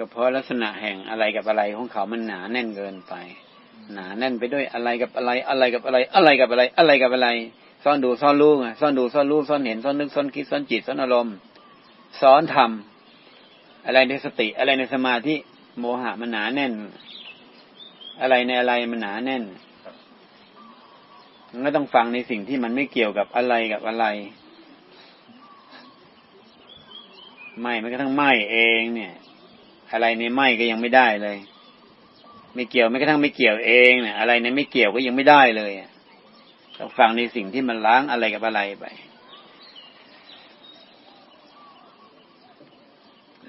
ก็เพราะลักษณะแห่งอะไรกับอะไรของเขามันหนาแน่นเกินไป หนาแน่นไปด้วยอะไรกับอะไร อะไรกับอะไร อะไรกับอะไร อะไรกับอะไร ซ่อนดูซ่อนรู้ซ่อนดูซ่อนรู้ซ่อนเห็นซ่อนนึกซ่อนคิดซ่อนจิตซ่อนอารมณ์ซ้อนทำอะไรในสติ อะไรในสมาธิโมหะมันหนาแน่น อะไรในอะไรมันหนาแน่นมันก็ต้องฟังในสิ่งที่มันไม่เกี่ยวกับอะไรกับอะไร ไม่แม้กระทั่งไหมเองเนี่ย อะไรในไหมก็ยังไม่ได้เลย ไม่เกี่ยวแม้กระทั่งไม่เกี่ยวเองเนี่ยอะไรในไม่เกี่ยวก็ยังไม่ได้เลยต้องฟังในสิ่งที่มันล้างอะไรกับอะไรไป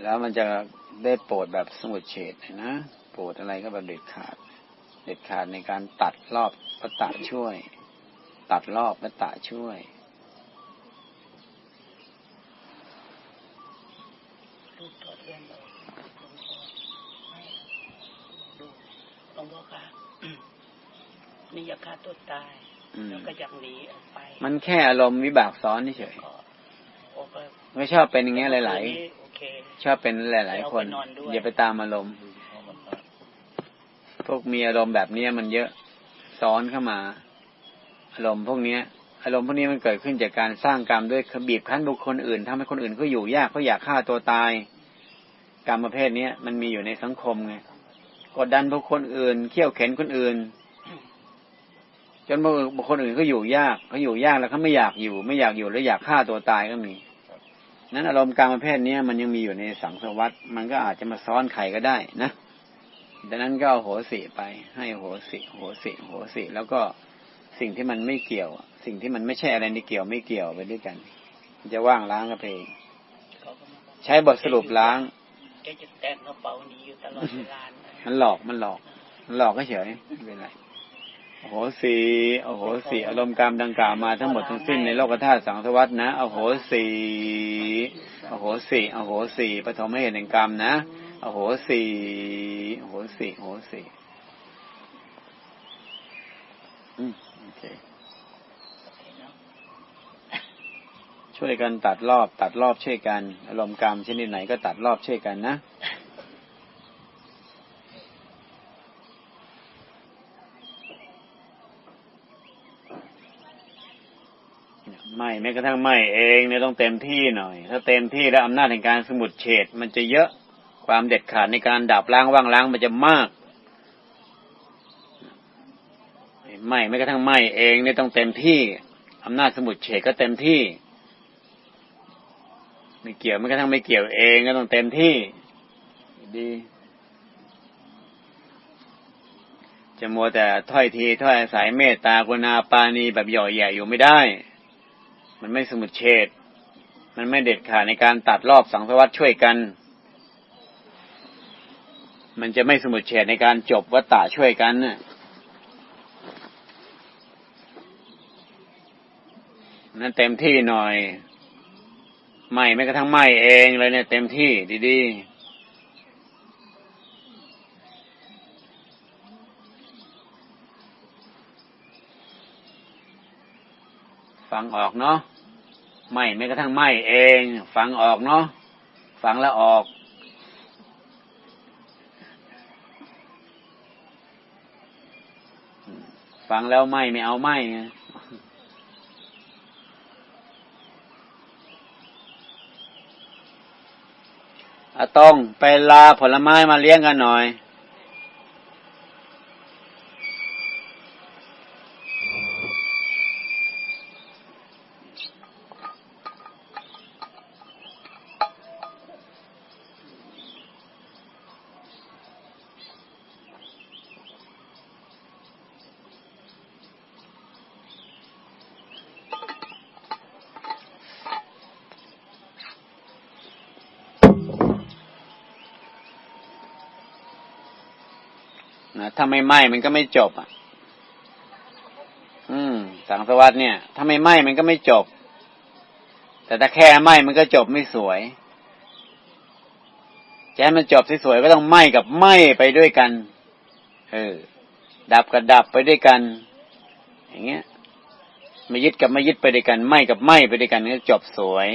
แล้วมันจะได้โปรดแบบสมุดเฉดนะโปรดอะไรก็แบบเด็ดขาด เด็ดขาดในการตัดรอบพระตะช่วย ตัดรอบพระตะช่วยลูกถอดแว่นออ กหลวงพ่อไม่ดูหลวงพ่อคะนี่อยากฆ่าตัวตายอืมแล้วก็อยากหนีออกไป มันแค่อารมณ์วิบากซ้อนเฉยก็โอ้ก็ๆไม่ชอบเป็นอย่างเงี้ยหลายๆโอเคๆชอบเป็นหลาย ๆ คนเอาไปนอนด้วยอย่าไปตามอารมณ์ พวกมีอารมณ์แบบเนี้ยมันเยอะซ้อนเข้ามา อารมณ์พวกเนี้ยอารมณ์พวกนี้มันเกิดขึ้นจากการสร้างกรรมด้วยบีบคั้นบุคคลอื่นทำให้คนอื่นเขาอยู่ยากเขาอยากฆ่าตัวตาย กรรมประเภทเนี้ยมันมีอยู่ในสังคมไง กดดันบุคคลอื่น เขี่ยวเข็นคนอื่น จนบุคคลอื่นเขาอยู่ยากเขาอยู่ยากแล้วเขาไม่อยากอยู่ ไม่อยากอยู่แล้วอยากฆ่าตัวตายก็มีนั้นอารมณ์กรรมประเภทนี้มันยังมีอยู่ในสังสวัตมันก็อาจจะมาซ้อนไข่ก็ได้นะดังนั้นก็เอาโหสิไปให้โหสิโหสิโหสิแล้วก็สิ่งที่มันไม่เกี่ยว สิ่งที่มันไม่ใช่อะไรที่เกี่ยวไม่เกี่ยวไปด้วยกัน จะว่างล้างกันเองเขาก็มาบอกใช้บทสรุปล้าง แกจะแต่งกระเป๋าหนี้อยู่ตลอดเวลามันหลอกมันหลอก มันหลอกก็เฉยไม่เป็นไรโอ้โหสีโอ้โหสีอารมณ์กรรมดังกล่าวมาทั้งหมดทั้งสิ้นในโลกธาตุสังสวัตนะโอ้โหสีโอ้โหสีโอ้โหสีปฐมเหตุแห่งกรรมนะโอ้โหสีโอ้โหสีโอ้โหสีอืมโอเค ช่วยกันตัดรอบ ตัดรอบช่วยกัน อารมณ์กรรมชนิดไหนก็ตัดรอบช่วยกันนะไม่แม้กระทั่งไม่เองเนี่ยต้องเต็มที่หน่อย ถ้าเต็มที่แล้วอำนาจในการสมุดเฉดมันจะเยอะความเด็ดขาดในการดับล้างว่างล้างมันจะมากไม่แม้กระทั่งไม่เองเนี่ยต้องเต็มที่อำนาจสมุดเฉดก็เต็มที่ ไม่เกี่ยวแม้กระทั่งไม่เกี่ยวเองก็ต้องเต็มที่ ดีจะมัวแต่ถ้อยทีถ้อยอาศัยเมตตากรุณาปานีแบบหย่อแย่อยู่ไม่ได้ มันไม่สมุดเฉดมันไม่เด็ดขาดในการตัดรอบสังสารวัตช่วยกัน มันจะไม่สมุดเฉดในการจบวัตตะช่วยกันน่ะนั่นเต็มที่หน่อย ไม่แม้กระทั่งไม่เองเลยเนี่ย เต็มที่ดีๆ ฟังออกเนาะไม่แม้กระทั่งไม่เอง ฟังออกเนาะฟังแล้วออกฟังแล้วไม่ไม่เอาไม่ อาต้องไปลาผลไม้มาเลี้ยงกันหน่อย นะถ้าไม่ไหม้มันก็ไม่จบอะ อืม สังสวัสดเนี่ย ถ้าไม่ไหม้มันก็ไม่จบ แต่ถ้าแค่ไหม้มันก็จบไม่สวยจะให้มันจบสวยๆก็ต้องไหม้กับไหม้ไปด้วยกัน เออ ดับกับดับไปด้วยกัน อย่างเงี้ยม่ยึดกับม่ยึดไปด้วยกันไหม้กับไหม้ไปด้วยกันก็จบสวย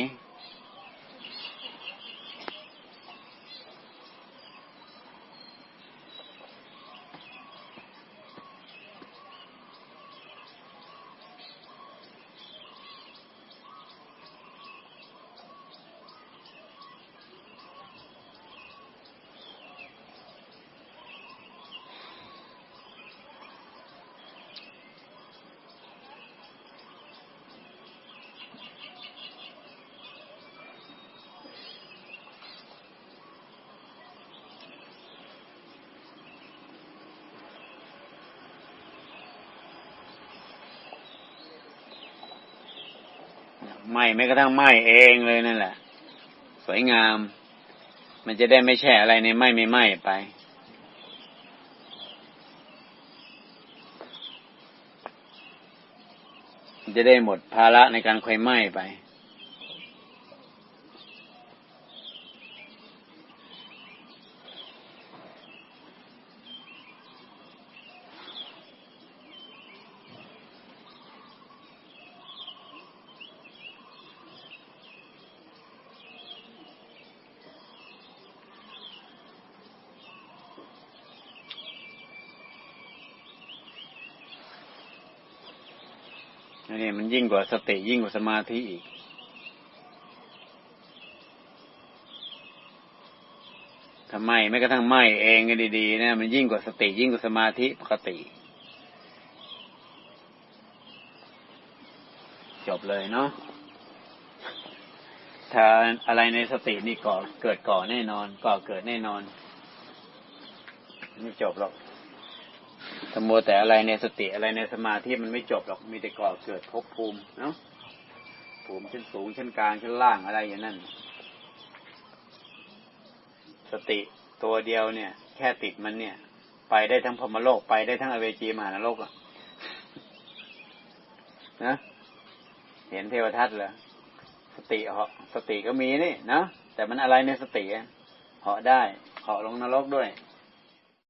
ไหม้แม้กระทั่งไหม้เองเลยนั่นแหละ สวยงาม มันจะได้ไม่แช่อะไรในไหม้ไม่ไหม้ไป จะได้หมดภาระในการควยไหม้ไป อันนี้มันยิ่งกว่าสติยิ่งกว่าสมาธิอีก ทำไมไม่กระทั่งไหมเองก็ดีๆนะมันยิ่งกว่าสติยิ่งกว่าสมาธิปกติ จบเลยเนาะถ้าอะไรในสตินี่ก่อเกิดก่อแน่นอน ก่อเกิดแน่นอน ไม่จบหรอก สมมติแต่อะไรในสติอะไรในสมาธิมันไม่จบหรอกมีแต่ก่อเกิดภพภูมิเนาะภูมิชั้นสูงชั้นกลางชั้นล่างอะไรอย่างนั้นสติตัวเดียวเนี่ย แค่ติดมันเนี่ย ไปได้ทั้งพมโลกไปได้ทั้งอเวจีมหานรกอะนะเห็นเทวทัตเหรอสติเหาะสติก็มีนี่นะแต่มันอะไรในสติเหาะได้เหาะลงนรกด้วย